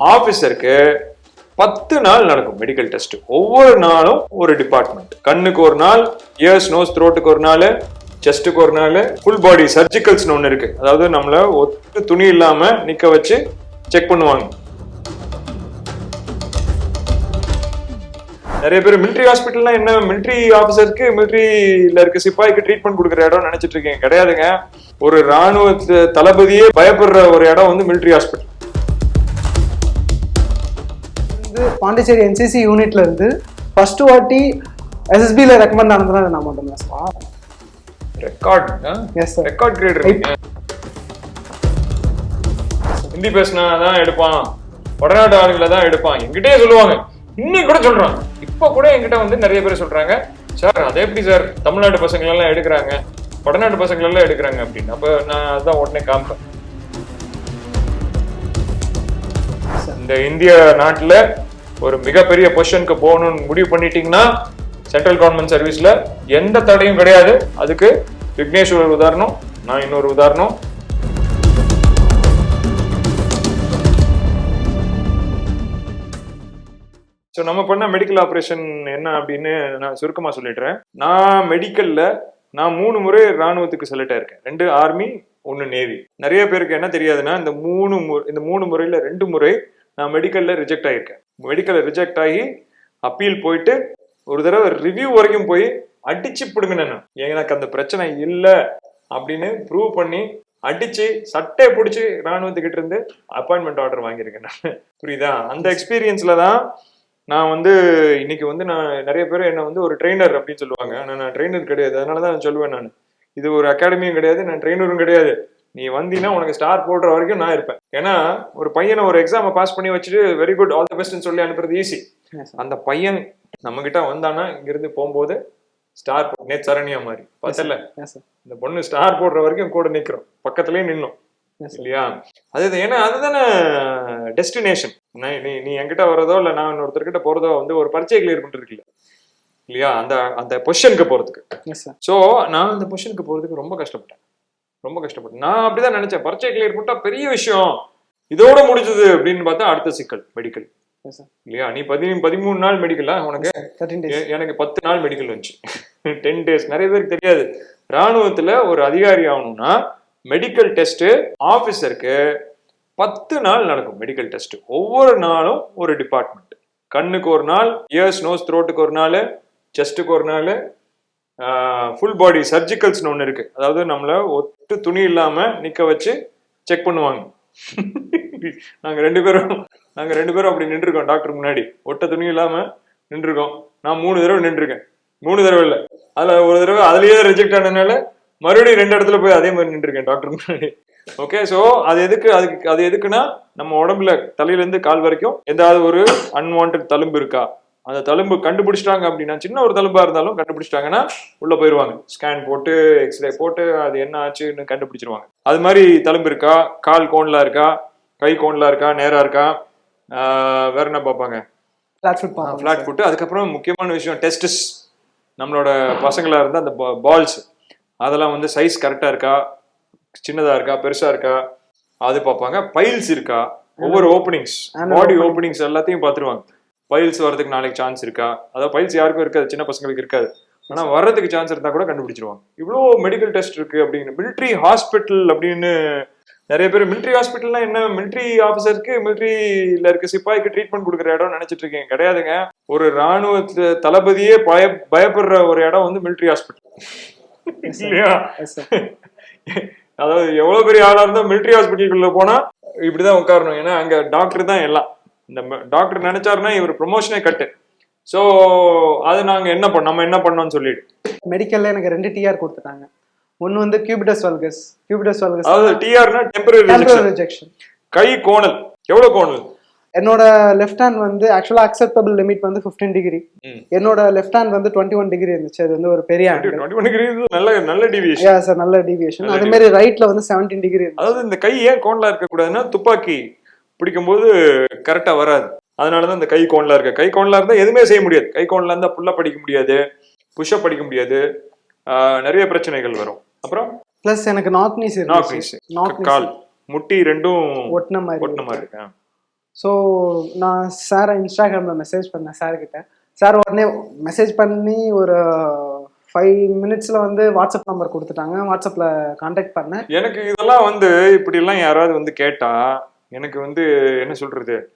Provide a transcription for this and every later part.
ஆபீசருக்கு பத்து நாள் நடக்கும் மெடிக்கல் டெஸ்ட் ஒவ்வொரு நாளும் ஒரு டிபார்ட்மெண்ட் கண்ணுக்கு ஒரு நாள் இயர்ஸ் நோஸ் த்ரோட்டுக்கு ஒரு நாள் செஸ்ட்டுக்கு ஒரு நாள் ஃபுல் பாடி சர்ஜிக்கல்ஸ்னு ஒன்று இருக்கு. அதாவது நம்மள ஒத்து துணி இல்லாம நிக்க வச்சு செக் பண்ணுவாங்க. நிறைய பேர் மிலிட்ரி ஹாஸ்பிட்டல்னா என்ன மிலிட்ரி ஆஃபீஸருக்கு மிலிட்ரியில் இருக்க சிப்பாய்க்கு ட்ரீட்மெண்ட் கொடுக்குற இடம் நினைச்சிட்டு இருக்கீங்க. கிடையாதுங்க. ஒரு ராணுவ தளபதியே பயப்படுற ஒரு இடம் வந்து மிலிட்ரி ஹாஸ்பிட்டல் வந்து பாண்டிச்சேரி என்சிசி யூனிட்ல இருந்து ஃபர்ஸ்ட் வாட்டி எஸ்எஸ்பியில் ரெக்கமெண்ட் ஆனதுனால நான் மட்டும் தான் sir record yes record great Hindi பேசினா தான் எடுப்பான். வடநாட்டு ஆளுங்களை தான் எடுப்பான். என்கிட்டயே சொல்லுவாங்க. இன்னைக்கு கூட சொல்றான். இப்ப கூட என்கிட்ட வந்து நிறைய பேர் சொல்றாங்க. சார் அது எப்படி சார்? தமிழ்நாட்டு பசங்க எல்லாம் எடுக்கிறாங்க. வடநாட்டு பசங்க எல்லாம் எடுக்கிறாங்க அப்படின்னு. அப்ப நான் அதான் உடனே காமிப்பேன். இந்த இந்திய நாட்டில் ஒரு மிகப்பெரிய பொசிஷனுக்கு போகணும்னு முடிவு பண்ணிட்டீங்கன்னா சென்ட்ரல் கவர்மெண்ட் சர்வீஸில் எந்த தடையும் கிடையாது. அதுக்கு விக்னேஷ் ஒரு உதாரணம் நான் இன்னொரு உதாரணம். ஸோ நம்ம பண்ண மெடிக்கல் ஆப்ரேஷன் என்ன அப்படின்னு நான் சுருக்கமாக சொல்லிடுறேன். நான் மெடிக்கலில் நான் மூணு முறை ராணுவத்துக்கு செலக்ட் ஆயிருக்கேன் ரெண்டு ஆர்மி ஒன்று நேவி நிறைய பேருக்கு என்ன தெரியாதுன்னா இந்த மூணு மு- இந்த மூணு முறையில் ரெண்டு முறை நான் மெடிக்கல்ல ரிஜெக்ட் ஆகியிருக்கேன் மெடிக்கல்ல ரிஜெக்ட் ஆகி அப்பீல் போயிட்டு ஒரு தடவை ரிவ்யூ வரைக்கும் போய் அடிச்சு பிடுங்கினேன் நான். எனக்கு அந்த பிரச்சனை இல்லை அப்படின்னு ப்ரூவ் பண்ணி அடிச்சு சட்டை பிடிச்சி ராணுவத்துக்கிட்ட இருந்து அப்பாயின்மெண்ட் ஆர்டர் வாங்கியிருக்கேன் நான். புரியுதா? அந்த எக்ஸ்பீரியன்ஸ்ல தான் நான் வந்து இன்னைக்கு வந்து நான் நிறைய பேர் என்ன வந்து ஒரு ட்ரெயினர் அப்படின்னு சொல்லுவாங்க. ஆனால் நான் ட்ரெயினர் கிடையாது. அதனால தான் நான் சொல்லுவேன் நான். இது ஒரு அகாடமியும் கிடையாது நான் ட்ரெயினரும் கிடையாது. நீ வந்தீங்கன்னா உனக்கு ஸ்டார் போடுற வரைக்கும் நான் இருப்பேன். ஏன்னா ஒரு பையனை ஒரு எக்ஸாமை பாஸ் பண்ணி வச்சுட்டு வெரி குட் ஆல் தி பெஸ்ட்னு சொல்லி அனுப்புறது ஈஸி. அந்த பையன் நம்ம கிட்ட வந்தானா இங்கிருந்து போகும்போது ஸ்டார் நேத் சரண்யா மாதிரி. பார்த்தல? இந்த பொண்ணு ஸ்டார் போடுற வரைக்கும் கூட நிக்கிறோம். பக்கத்துலயே நின்னோம். இல்லையா? அது ஏன்னா அதுதானே டெஸ்டினேஷன் நீ நீ என்கிட்ட வர்றதோ இல்ல நான் இன்னொருத்தர்கிட்ட போறதோ வந்து ஒரு பரீட்சை கிளியர் பண்றதுக்கு இல்லையா? அந்த அந்த பொசிஷனுக்கு போறதுக்கு. ஸோ நான் அந்த பொசிஷனுக்கு போறதுக்கு ரொம்ப கஷ்டப்பட்டேன். ரொம்ப கஷ்டப்பட்டேன் நான் அப்படிதான் நினைச்சேன். பரீட்சை கிளியர் பண்ணிட்டா பெரிய விஷயம். இதோட முடிஞ்சது அப்படின்னு பார்த்தா அடுத்த சிக்கல் மெடிக்கல் இல்லையா? நீ பதி பதிமூணு நாள் மெடிக்கலா உனக்கு? எனக்கு பத்து நாள் மெடிக்கல் வந்துச்சு. டென் டேஸ் நிறைய பேருக்கு தெரியாது. ராணுவத்துல ஒரு அதிகாரி ஆகணும்னா மெடிக்கல் டெஸ்ட் ஆபீசருக்கு பத்து நாள் நடக்கும் மெடிக்கல் டெஸ்ட் ஒவ்வொரு நாளும் ஒரு டிபார்ட்மெண்ட் கண்ணுக்கு ஒரு நாள் இயர்ஸ் நோஸ் த்ரோட்டுக்கு ஒரு நாள் செஸ்ட்டுக்கு ஒரு நாள் ஃபுல் பாடி சர்ஜிக்கல்ஸ்னு ஒன்று இருக்கு. அதாவது நம்மளை ஒட்டு துணி இல்லாம நிக்க வச்சு செக் பண்ணுவாங்க. நாங்க ரெண்டு பேரும் நாங்க ரெண்டு பேரும் அப்படி நின்றுருக்கோம் டாக்டர் முன்னாடி. ஒட்ட துணி இல்லாம நின்றுருக்கோம். நான் மூணு தடவை நின்றுருக்கேன். மூணு தடவை இல்லை. அதுல ஒரு தடவை அதுலயே ரிஜெக்ட் ஆனதுனால மறுபடியும் ரெண்டு இடத்துல போய் அதே மாதிரி நின்றுருக்கேன் டாக்டர் முன்னாடி. ஓகே ஸோ அது எதுக்கு அதுக்கு அது எதுக்குன்னா நம்ம உடம்புல தலையிலேருந்து கால் வரைக்கும் ஏதாவது ஒரு அன்வான்ட் தழும்பு இருக்கா? அந்த தழும்பு கண்டுபிடிச்சிட்டாங்க அப்படின்னா சின்ன ஒரு தழும்பா இருந்தாலும் கண்டுபிடிச்சிட்டாங்கன்னா உள்ள போயிருவாங்க. ஸ்கேன் போட்டு எக்ஸ்ரே போட்டு அது என்ன ஆச்சுன்னு கண்டுபிடிச்சிருவாங்க. அது மாதிரி தழும்பு இருக்கா? கால் கோன்ல இருக்கா? கை கோன்ல இருக்கா? நேரா இருக்கா? ஆஹ் வேற என்ன பார்ப்பாங்க? ஃபிளாட் ஃபுட் அதுக்கப்புறம் முக்கியமான விஷயம் டெஸ்டிஸ் நம்மளோட பசங்களா இருந்தா அந்த பால்ஸ் அதெல்லாம் வந்து சைஸ் கரெக்டா இருக்கா? சின்னதா இருக்கா? பெருசா இருக்கா? அது பார்ப்பாங்க. பைல்ஸ் இருக்கா? ஒவ்வொரு ஓப்பனிங்ஸ் பாடி. ஓப்பனிங்ஸ் எல்லாத்தையும் பார்த்துருவாங்க. பைல்ஸ் வர்றதுக்கு நாளைக்கு சான்ஸ் இருக்கா? அதாவது பைல்ஸ் யாருக்கும் இருக்காது சின்ன பசங்களுக்கு இருக்காது. ஆனால் வர்றதுக்கு சான்ஸ் இருந்தால் கூட கண்டுபிடிச்சிருவாங்க. இவ்வளோ மெடிக்கல் டெஸ்ட் இருக்கு அப்படின்னு. மிலிட்ரி ஹாஸ்பிட்டல் அப்படின்னு நிறைய பேர் மிலிட்ரி ஹாஸ்பிட்டல்னா என்ன? மிலிட்ரி ஆஃபீஸருக்கு மிலிட்ரியில் இருக்க சிப்பாய்க்கு ட்ரீட்மெண்ட் கொடுக்குற இடம் நினைச்சிட்டு இருக்கீங்க. கிடையாதுங்க. ஒரு ராணுவ தளபதியே பய பயப்படுற ஒரு இடம் வந்து மிலிட்ரி ஹாஸ்பிட்டல் இல்லையா? அதாவது எவ்வளவு பெரிய ஆளா இருந்தா மிலிட்ரி ஹாஸ்பிட்டலுக்குள்ள போனா இப்படிதான் உட்காரணும். ஏன்னா அங்க டாக்டர் தான் எல்லாம். இந்த டாக்டர் நினைச்சாருன்னா இவர் ப்ரொமோஷனே கட்டு. சோ அது நாங்க என்ன பண்ணோம் நம்ம என்ன பண்ணோம்னு சொல்லிட்டு மெடிக்கல்ல எனக்கு ரெண்டு டிஆர் கொடுத்துட்டாங்க. ஒன்னு வந்து கியூபிடஸ் வல்கஸ் கியூபிடஸ் வல்கஸ் அதாவது டிஆர்னா டெம்பரரி ரிஜெக்ஷன் கை கோணல். எவ்வளவு கோணல்? என்னோட லெஃப்ட் ஹேண்ட் வந்து ஆக்சுவலா அக்செப்டபிள் லிமிட் வந்து 15 டிகிரி. என்னோட லெஃப்ட் ஹேண்ட் வந்து டுவெண்ட்டி ஒன் டிகிரி இருந்துச்சு. அது வந்து ஒரு பெரிய நல்ல நல்ல டிவியேஷன் யா சார் நல்ல டிவியேஷன் அதே மாதிரி ரைட்ல வந்து 17 டிகிரி அதாவது இந்த கை ஏன் கோணலா இருக்க கூடாதுன்னா துப்பாக்கி பிடிக்கும்போது கரெக்டா வராது. அதனாலதான் இந்த கை கோணலா இருக்கு. கை கோணலா இருந்தா எதுவுமே செய்ய முடியாது. கை கோணலா இருந்தா புல்லா படிக்க முடியாது புஷ்அப் படிக்க முடியாது. நிறைய பிரச்சனைகள் வரும். அப்புறம்? பிளஸ் எனக்கு நாக் நீஸ் நாக் நீஸ் கால். முட்டி ரெண்டும் ஒட்டின மாதிரி ஒட்டின மாதிரி இருக்கா. ஸோ நான் சாரை இன்ஸ்டாகிராமில் மெசேஜ் பண்ணேன் சார் கிட்ட சார் உடனே மெசேஜ் பண்ணி ஒரு ஃபைவ் மினிட்ஸில் வந்து வாட்ஸ்அப் நம்பர் கொடுத்துட்டாங்க. வாட்ஸ்அப்பில் காண்டாக்ட் பண்ணேன். எனக்கு இதெல்லாம் வந்து இப்படி எல்லாம் யாராவது வந்து கேட்டா எனக்கு வந்து என்ன சொல்றது?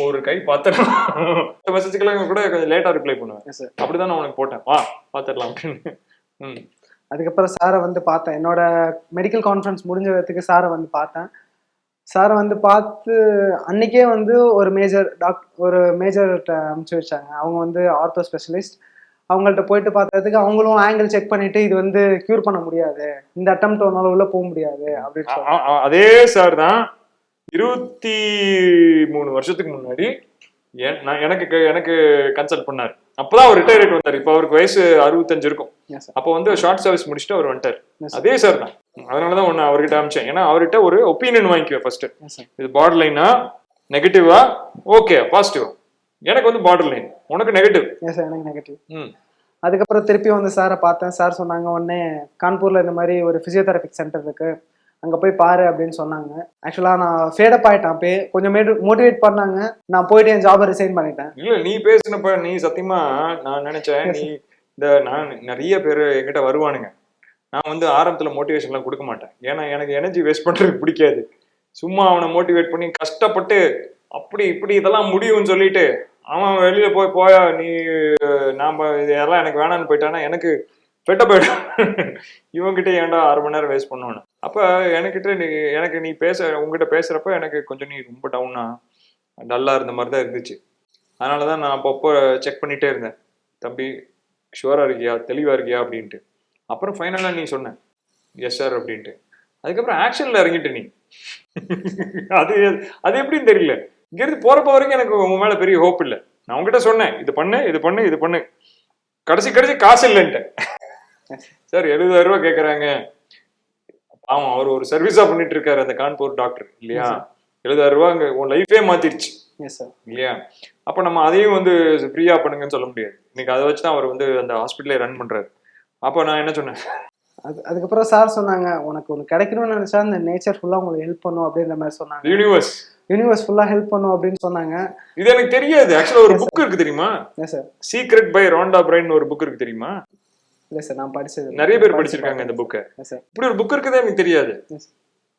ஒரு கை பாத்திரம்? மெசேஜ்க்கெல்லாம் கூட கொஞ்சம் லேட்டா ரிப்ளை பண்ணுவேன். அப்படிதான் நான் உனக்கு போட்டேன். வா பாத்துடலாம் அப்படின்னு. ம். அதுக்கப்புறம் சாரை வந்து பார்த்தேன். என்னோட மெடிக்கல் கான்ஃபரன்ஸ் முடிஞ்சதுக்கு சாரை வந்து பார்த்தேன். சாரை வந்து பார்த்து அன்னைக்கே வந்து ஒரு மேஜர் டாக் ஒரு மேஜர்கிட்ட அனுப்பிச்சு வச்சாங்க. அவங்க வந்து ஆர்த்தோ ஸ்பெஷலிஸ்ட் அவங்கள்ட்ட போயிட்டு பார்த்ததுக்கு அவங்களும் ஆங்கிள் செக் பண்ணிட்டு இது வந்து க்யூர் பண்ண முடியாது. இந்த அட்டம் உன்னால உள்ள போக முடியாது அப்படின்னு அதே சார் தான். இருபத்தி மூணு வருஷத்துக்கு முன்னாடி எனக்கு எனக்கு கன்சல்ட் பண்ணாரு. அப்பதான் அவர் ரிட்டையர் வந்தார். இப்போ அவருக்கு வயசு அறுபத்தஞ்சு இருக்கும். அப்போ வந்து ஷார்ட் சர்வீஸ் முடிச்சுட்டு அவர் வந்துட்டார். அதே சார் தான். அதனாலதான் ஒன்னு அவர்கிட்ட அமிச்சேன். ஏன்னா அவர்கிட்ட ஒரு ஒப்பீனியன் வாங்கிக்குவேன் ஃபர்ஸ்ட். இது பார்டர் லைனா நெகட்டிவா ஓகே பாசிட்டிவா எனக்கு வந்து பார்டர் லைன் உனக்கு நெகட்டிவ் எனக்கு நெகட்டிவ் ம். அதுக்கப்புறம் திருப்பி வந்து சாரை பார்த்தேன். சார் சொன்னாங்க உடனே கான்பூர்ல இந்த மாதிரி ஒரு பிசியோதெரபிக் சென்டர் இருக்கு. அங்கே போய் பாரு அப்படின்னு சொன்னாங்க. ஆக்சுவலா நான் ஃபேடப் ஆயிட்டேன் அப்போ கொஞ்சம் மோட்டிவேட் பண்ணாங்க. நான் போயிட்டு என் ஜாபை ரிசைன் பண்ணிட்டேன். இல்லை நீ பேசினப்ப நீ சத்தியமா நான் நினைச்சேன் நீ இந்த நான் நிறைய பேர் என்கிட்ட வருவானுங்க. நான் வந்து ஆரம்பத்தில் மோட்டிவேஷன்லாம் கொடுக்க மாட்டேன். ஏன்னா எனக்கு எனர்ஜி வேஸ்ட் பண்ணுறதுக்கு பிடிக்காது. சும்மா அவனை மோட்டிவேட் பண்ணி கஷ்டப்பட்டு அப்படி இப்படி இதெல்லாம் முடியும்னு சொல்லிட்டு அவன் வெளியில் போய் போயா நீ நாம் இதெல்லாம் எனக்கு வேணான்னு போயிட்டானா எனக்கு பெட்ட போயிடும் இவன்கிட்ட ஏன்டா அரை மணி நேரம் வேஸ்ட் பண்ணணும் அப்போ எனக்கிட்ட நீ எனக்கு நீ பேச உங்ககிட்ட பேசுகிறப்ப எனக்கு கொஞ்சம் நீ ரொம்ப டவுனா டல்லாக இருந்த மாதிரி தான் இருந்துச்சு. அதனால தான் நான் அப்பப்போ செக் பண்ணிகிட்டே இருந்தேன். தம்பி ஷுவராக இருக்கியா? தெளிவாக இருக்கியா? அப்படின்ட்டு. அப்புறம் ஃபைனலாக நீ சொன்ன. எஸ் சார் அப்படின்ட்டு. அதுக்கப்புறம் ஆக்ஷனில் இறங்கிட்டு நீ. அது அது எப்படின்னு தெரியல. இங்கேருந்து போகிறப்ப வரைக்கும் எனக்கு உங்க மேலே பெரிய ஹோப் இல்லை. நான் உங்ககிட்ட சொன்னேன். இது பண்ணு இது பண்ணு இது பண்ணு. கடைசி கடைசி காசு இல்லைன்ட்டு சார் எழுபதாயிரம் ரூபாய் கேட்குறாங்க பாவம் அவர் ஒரு சர்வீஸா பண்ணிட்டு இருக்காரு அந்த கான்பூர் டாக்டர் இல்லையா? எழுபதாயிரம் ரூபாய் அங்க உன் லைஃபே மாத்திருச்சு. இல்லையா? அப்ப நம்ம அதையும் வந்து ஃப்ரீயா பண்ணுங்கன்னு சொல்ல முடியாது. இன்னைக்கு அதை வச்சு தான் அவர் வந்து அந்த ஹாஸ்பிட்டலே ரன் பண்றாரு. அப்போ நான் என்ன சொன்னேன்? அது அதுக்கப்புறம் சார் சொன்னாங்க உனக்கு ஒன்று கிடைக்கணும்னு நினைச்சா இந்த நேச்சர் ஃபுல்லாக உங்களுக்கு ஹெல்ப் பண்ணும் அப்படின்ற மாதிரி சொன்னாங்க. யூனிவர்ஸ் யூனிவர்ஸ் ஃபுல்லாக ஹெல்ப் பண்ணும் அப்படின்னு சொன்னாங்க. இது எனக்கு தெரியாது. ஆக்சுவலா ஒரு புக் இருக்கு தெரியுமா? Sir secret by Rhonda Byrne ஒரு புக் இருக்கு தெரியுமா? இல்லை சார் நான் படிச்சது நிறைய பேர் படிச்சிருக்காங்க இந்த புக்கை சார் இப்படி ஒரு புக் இருக்குதே எனக்கு தெரியாது.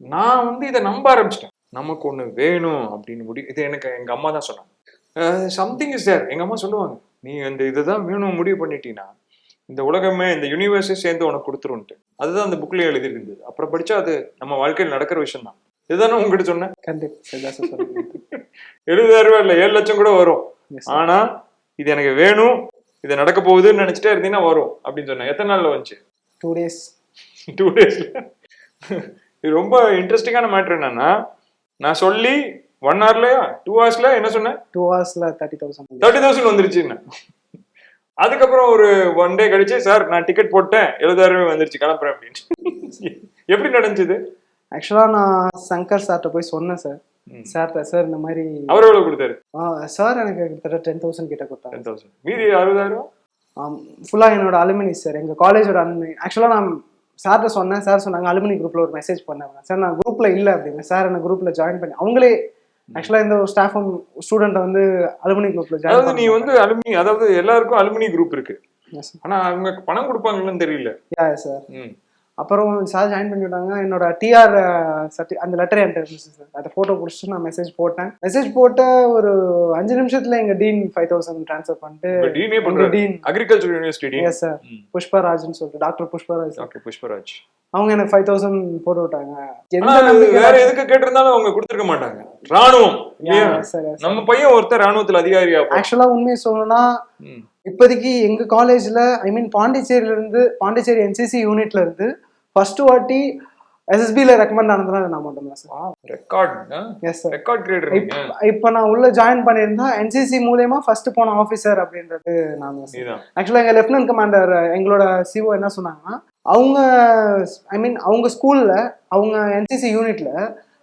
நான் வந்து இதை நம்ப ஆரம்பிச்சிட்டேன். நமக்கு ஒண்ணு வேணும் அப்படின்னு முடி இது எனக்கு எங்க அம்மா தான் சொன்னாங்க. சம்திங் இஸ் தேர் எங்க அம்மா சொல்லுவாங்க நீ அந்த இதுதான் வேணும் முடிவு பண்ணிட்டீங்கன்னா இந்த உலகமே இந்த யூனிவர்ஸே சேர்ந்து உனக்கு கொடுத்துருன்ட்டு அதுதான் அந்த புக்லயே எழுதி இருந்தது அப்புறம் படிச்சா அது நம்ம வாழ்க்கையில் நடக்கிற விஷயம் தான் இதுதானே உங்ககிட்ட சொன்னேன்? சார் சார் எழுபதாயிரம் ரூபாய் இல்ல ஏழு லட்சம் கூட வரும். ஆனா இது எனக்கு வேணும் இது நடக்க போகுதுன்னு நினைச்சிட்டே இருந்தீங்கன்னா வரும் அப்படின்னு சொன்னேன். எத்தனை நாள்ல வந்துச்சு? டூ டேஸ் டூ டேஸ்ல இது ரொம்ப இன்ட்ரெஸ்டிங்கான மேட்ரு என்னன்னா நான் சொல்லி ஒன் ஹவர்லயா டூ ஹவர்ஸ்ல என்ன சொன்னேன்? டூ ஹவர்ஸில் தேர்ட்டி தௌசண்ட் தேர்ட்டி தௌசண்ட் வந்துருச்சு அதுக்கப்புறம் ஒரு ஒன் டே கழிச்சு சார் நான் டிக்கெட் போட்டேன் எழுபதாயிரம் வந்துருச்சு கிளம்புறேன் அப்படின்னு. எப்படி நடந்துச்சு ஆக்சுவலாக நான் சங்கர் சார்கிட்ட போய் சொன்னேன் சார். ம். சார்கிட்ட சார் இந்த மாதிரி அவர் எவ்வளவு கொடுத்தாரு? சார் எனக்கு கிட்டத்தட்ட டென் தௌசண்ட் கிட்ட கொடுத்தாங்க டென் தௌசண்ட் மீதி அறுபதாயிரம் ஃபுல்லாக என்னோட அலுமினி சார். எங்கள் காலேஜோட அலுமினி. ஆக்சுவலாக நான் சார்கிட்ட சொன்னேன். சார் சொன்னாங்க அலுமினி குரூப்பில் ஒரு மெசேஜ் பண்ணேன். சார் நான் குரூப்பில் இல்லை அப்படின்னு. சார் என்ன குரூப்பில் ஜாயின் பண்ணி அவங்களே ஆக்சுவலாக இந்த ஒரு ஸ்டாஃபும் ஸ்டூடெண்ட்டை வந்து அலுமினி குரூப்பில் ஜாயின் அதாவது நீ வந்து அலுமினி அதாவது எல்லாருக்கும் அலுமினி குரூப் இருக்கு. ஆனா அவங்க பணம் கொடுப்பாங்கன்னு தெரியல. Yeah sir. அப்புறம் சார் ஜாயின் பண்ணி விட்டாங்க. என்னோட டிஆர் சர்டி அந்த லெட்டர் என்கிட்ட இருந்துச்சு சார். அதை ஃபோட்டோ பிடிச்சிட்டு நான் மெசேஜ் போட்டேன். மெசேஜ் போட்ட ஒரு அஞ்சு நிமிஷத்துல எங்க டீன் ஃபைவ் தௌசண்ட் ட்ரான்ஸ்ஃபர் பண்ணிட்டு டீனே அக்ரிகல்ச்சர் யூனிவர்சிட்டி எஸ் சார் புஷ்பராஜ்னு சொல்லிட்டு டாக்டர் புஷ்பராஜ் டாக்டர் புஷ்பராஜ் அவங்க எனக்கு ஃபைவ் தௌசண்ட் போட்டு விட்டாங்க. வேற எதுக்கு கேட்டிருந்தாலும் அவங்க கொடுத்திருக்க மாட்டாங்க. ராணுவம். நம்ம பையன் ஒருத்தர் ராணுவத்துல அதிகாரியா ஆக்சுவலா உண்மையை சொல்லணும்னா. இப்போதைக்கு எங்க காலேஜ்ல ஐ மீன் பாண்டிச்சேரியில இருந்து பாண்டிச்சேரி என்சிசி யூனிட்ல இருந்து ஃபர்ஸ்ட் வாட்டி எஸ்எஸ்பில ரெக்கமெண்ட் ஆனதுனா அது நான் மட்டும் தான் sir record yes sir record creator இப்போ நான் உள்ள ஜாயின் பண்ணியிருந்தா என்சிசி மூலயமா ஃபர்ஸ்ட் போன ஆஃபீஸர் அப்படின்றது நான் ஆக்சுவலாக எங்கள் லெஃப்டினன்ட் கமாண்டர் எங்களோட சிஓ என்ன சொன்னாங்கன்னா அவங்க ஐ மீன் அவங்க ஸ்கூலில் அவங்க என்சிசி யூனிட்ல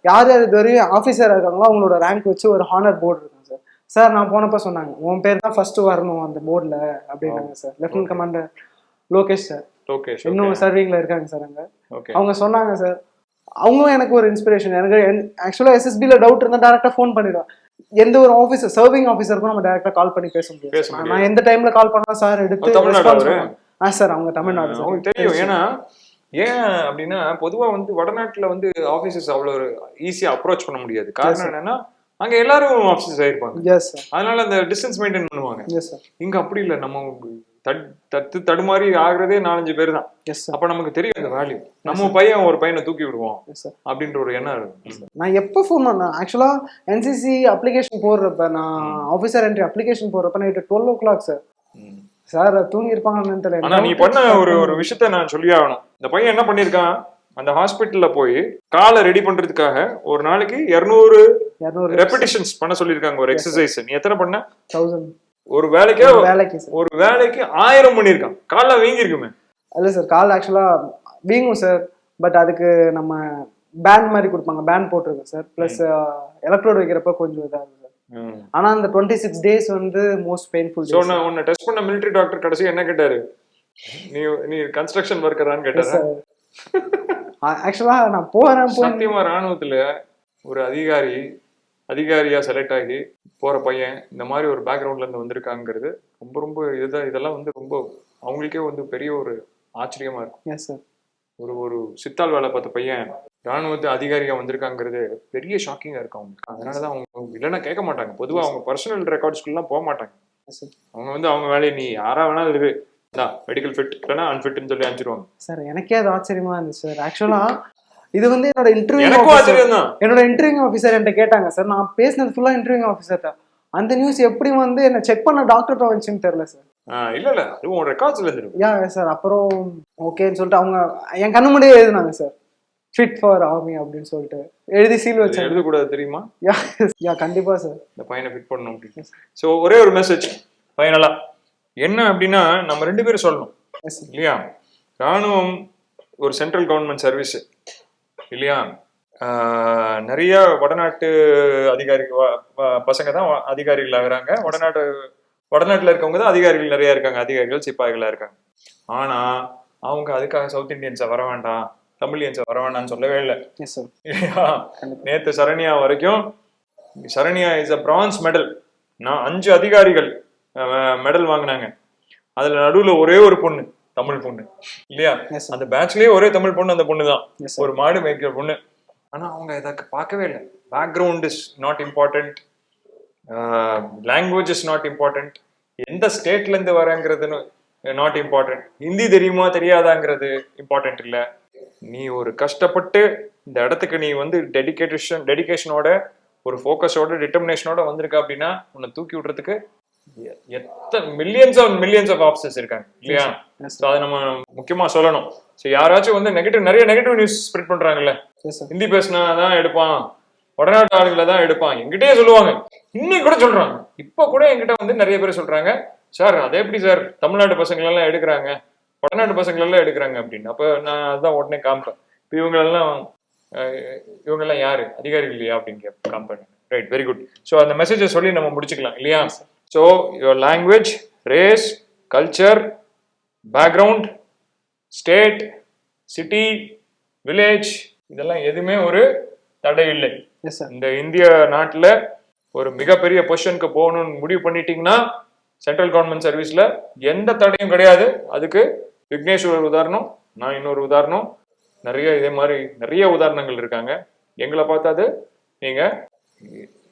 யார் யார் இது வரையும் ஆஃபீஸர் இருக்காங்களோ அவங்களோட ரேங்க் வச்சு ஒரு ஹானர் போர்டு இருக்கும் சார் சார் நான் போனப்போ சொன்னாங்க உன் பேர் தான் ஃபர்ஸ்ட் வரணும் அந்த போர்டில் அப்படின்னாங்க sir lieutenant commander Lokesh sir okay இன்னும் சர்விங்ல இருக்காங்க சார் அங்கே. ஓகே அவங்க சொன்னாங்க சார் அவங்களும் எனக்கு ஒரு இன்ஸ்பிரேஷன் எனக்கு ஆக்சுவலாக எஸ்எஸ்பியில் டவுட் இருந்தால் டேரெக்டாக ஃபோன் பண்ணிடுவேன் எந்த ஒரு ஆஃபீஸர் சர்விங் ஆஃபீஸருக்கும் நம்ம டேரக்டா கால் பண்ணி பேச. முடியாது. நான் எந்த டைம்ல கால் பண்ணா சார் எடுத்து. ஆ சார் அவங்க தமிழ்நாடு அவங்களுக்கு தெரியும். ஏன்னா ஏன் அப்படின்னா பொதுவா வந்து வடநாட்டுல வந்து ஆபீசர்ஸ் அவ்வளவு ஈஸியா அப்ரோச் பண்ண முடியாது. காரணம் என்னன்னா அங்க எல்லாரும் ஆபீசர்ஸ் ஆயிருப்பாங்க. அதனால அந்த டிஸ்டன்ஸ் மெயின்டைன் பண்ணுவாங்க. இங்க அப்படி இல்ல. நம்ம தட் தத்து தடுமாறி ஆகுறதே நாலஞ்சு பேர் தான் எஸ் அப்ப நமக்கு தெரியும் அந்த வேல்யூ நம்ம பையன் ஒரு பையனை தூக்கி விடுவோம் அப்படின்ற ஒரு எண்ணம் இருக்கும் நான் எப்போ ஃபோன் பண்ணேன்? ஆக்சுவலா என்சிசி அப்ளிகேஷன் போடுறப்ப நான் ஆஃபீஸர் என்ட்ரி அப்ளிகேஷன் போடுறப்ப night twelve o'clock sir. Sir தூங்கி இருப்பாங்கன்னு தெரியல ஆனா நீ பண்ண ஒரு ஒரு விஷயத்த நான் சொல்லி ஆகணும். இந்த பையன் என்ன பண்ணிருக்கான்? அந்த ஹாஸ்பிட்டல்ல போய் காலை ரெடி பண்றதுக்காக ஒரு நாளைக்கு இருநூறு ரெப்பிட்டிஷன்ஸ் பண்ண சொல்லிருக்காங்க ஒரு எக்ஸசைஸ் நீ எத்தனை பண்ண? தௌசண்ட் ஒரு வேலைக்கே வேலைக்கு சார். ஒரு வேலைக்கு ஆயிரம் பண்ணிருக்கான் கால்ல வீங்கிருக்குமே இல்ல சார் கால் ஆக்சுவலா வீங்கும் சார். பட் அதுக்கு நம்ம பேன் மாதிரி கொடுப்பாங்க. பேன் போட்டிருக்கோம் சார். ப்ளஸ் எலக்ட்ரோடு வைக்கிறப்ப கொஞ்சம் இதாகும் சார். ஆனா அந்த டுவெண்ட்டி சிக்ஸ் டேஸ் வந்து மோஸ்ட் பெயின்ஃபுல் சோ நான் உன்னை டெஸ்ட் பண்ண மிலிட்டரி டாக்டர் கடைசி என்ன கேட்டாரு? நீ நீ கன்ஸ்ட்ரக்ஷன் ஒர்க்கரான்னு கேட்டாரு? ஆக்சுவலா நான் போறேன் போய். சத்தியமா ராணுவத்துல ஒரு அதிகாரி அதிகாரியா செலக்ட் ஆகி போற பையன் இந்த மாதிரி ஒரு பேக்ரவுண்ட்ல இருந்து வந்திருக்காங்கிறது ரொம்ப ரொம்ப இதுதான் இதெல்லாம் வந்து ரொம்ப அவங்களுக்கே வந்து பெரிய ஒரு ஆச்சரியமா இருக்கும். சார் ஒரு ஒரு சித்தாள் வேலை பார்த்த பையன் ராணுவத்து அதிகாரியா வந்திருக்காங்கிறது பெரிய ஷாக்கிங்கா இருக்கும் அவங்களுக்கு. அதனாலதான் அவங்க இல்லைன்னா கேட்க மாட்டாங்க. பொதுவா அவங்க பர்சனல் ரெக்கார்ட்ஸ்க்குலாம் போக மாட்டாங்க. அவங்க வந்து அவங்க வேலையை நீ யாரா வேணாலும் இரு மெடிக்கல் ஃபிட் இல்லைன்னா அன்ஃபிட்னு சொல்லி அனுப்பிச்சிருவாங்க. சார் எனக்கே அது ஆச்சரியமா இருந்துச்சு சார் ஆக்சுவலா இது வந்து என்னோட இன்டர்வியூ என்னோட இன்டர்வியூ ஆஃபீஸர் என்கிட்ட கேட்டாங்க சார் நான் பேசினது ஃபுல்லா இன்டர்வியூ ஆஃபீஸர் அந்த நியூஸ் எப்படி வந்து என்ன செக் பண்ண டாக்டர்கிட்ட வந்துச்சுன்னு தெரியல சார். இல்ல இல்ல. அதுவும் ரெக்கார்ட்ஸ்ல இருந்துரும் யா சார். அப்புறம் ஓகேன்னு சொல்லிட்டு அவங்க என் கண்ணு முன்னாடியே எழுதினாங்க சார். ஃபிட் ஃபார் ஆர்மி அப்படின்னு சொல்லிட்டு. எழுதி சீல் இது வச்சாங்க. எழுதக்கூடாது தெரியுமா? யா யா கண்டிப்பா சார். இந்த பையனை ஃபிட் பண்ணணும் அப்படின்னு. ஸோ ஒரே ஒரு மெசேஜ் ஃபைனலா என்ன அப்படின்னா நம்ம ரெண்டு பேரும் சொல்லணும். எஸ் இல்லையா? ராணுவம் ஒரு சென்ட்ரல் கவர்மெண்ட் சர்வீஸ் இல்லையா நிறைய வடநாட்டு அதிகாரி பசங்க தான் அதிகாரிகள் ஆகுறாங்க. வடநாட்டு வடநாட்டுல இருக்கவங்க தான் அதிகாரிகள் நிறைய இருக்காங்க. அதிகாரிகள் சிப்பாய்களா இருக்காங்க. ஆனா அவங்க அதுக்காக சவுத் இந்தியன்ஸை வர வேண்டாம் தமிழியன்ஸை வர வேண்டாம்னு சொல்லவே இல்லை? நேத்து சரண்யா வரைக்கும் Saranya is a bronze medal நான் அஞ்சு அதிகாரிகள் மெடல் வாங்கினாங்க. அதுல நடுவுல ஒரே ஒரு பொண்ணு. தமிழ் பொண்ணு. இல்லையா. அந்த பேட்ச்லயே ஒரே தமிழ் பொண்ணு அந்த பொண்ணு தான். ஒரு மாடு மேய்க்கிற பொண்ணு. ஆனா அவங்க இதற்கு பார்க்கவே இல்லை. Background is not important language is not important எந்த ஸ்டேட்ல இருந்து வரங்கிறதுன்னு நாட் இம்பார்ட்டன்ட் ஹிந்தி தெரியுமா தெரியாதாங்கிறது இம்பார்ட்டன்ட் இல்ல. நீ ஒரு கஷ்டப்பட்டு இந்த இடத்துக்கு நீ வந்து டெடிகேஷன் டெடிகேஷனோட ஒரு ஃபோக்கஸோட டிட்டர்மினேஷனோட வந்திருக்க அப்படின்னா உன்னை தூக்கி விடுறதுக்கு எத்தனை millions of millions of officers இருக்காங்க இல்லையா? அதை நம்ம முக்கியமா சொல்லணும். ஸோ யாராச்சும் வந்து நெகட்டிவ் நிறைய நெகட்டிவ் நியூஸ் ஸ்ப்ரெட் பண்றாங்கல்ல? சார் ஹிந்தி பேசினா தான் எடுப்பான். வடநாட்டு ஆளுங்களை தான் எடுப்பான். என்கிட்டயே சொல்லுவாங்க. இன்னைக்கு கூட சொல்றாங்க. இப்போ கூட என்கிட்ட வந்து நிறைய பேர் சொல்றாங்க. சார் அதே எப்படி சார் தமிழ்நாட்டு பசங்களை எல்லாம் எடுக்கிறாங்க? வடநாட்டு பசங்களை எல்லாம் எடுக்கிறாங்க அப்படின்னு. அப்ப நான் அதான் உடனே காமிப்பேன். இப்போ இவங்களெல்லாம் இவங்கெல்லாம் யாரு? அதிகாரிகள் இல்லையா அப்படின்னு கேப் காமிப்பேன் ரைட் வெரி குட் ஸோ அந்த மெசேஜை சொல்லி நம்ம முடிச்சுக்கலாம் இல்லையா? So your language race culture background state city village இதெல்லாம் எதுவுமே ஒரு தடை இல்லை. இந்த இந்திய நாட்டுல ஒரு மிகப்பெரிய பொசிஷனுக்கு போகணும்னு முடிவு பண்ணிட்டீங்கன்னா சென்ட்ரல் கவர்மெண்ட் சர்வீஸ்ல எந்த தடையும் கிடையாது. அதுக்கு விக்னேஷ் ஒரு உதாரணம் நான் இன்னொரு உதாரணம். நிறைய இதே மாதிரி நிறைய உதாரணங்கள் இருக்காங்க. எங்களை பார்த்தாது. நீங்க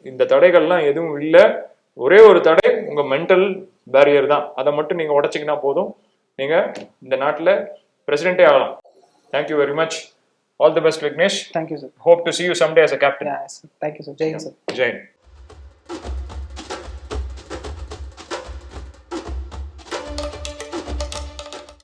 இந்த தடைகள்லாம் எதுவும் இல்லை. ஒரே ஒரு தடை உங்க மென்டல் பேரியர் தான். அதை மட்டும் நீங்க உடைச்சிங்கன்னா போதும். நீங்க இந்த நாட்டுல பிரசிடென்டே ஆகலாம். Thank you very much all the best Vignesh thank you sir hope to see you someday as a captain. Yeah thank you sir Jain sir. Hind.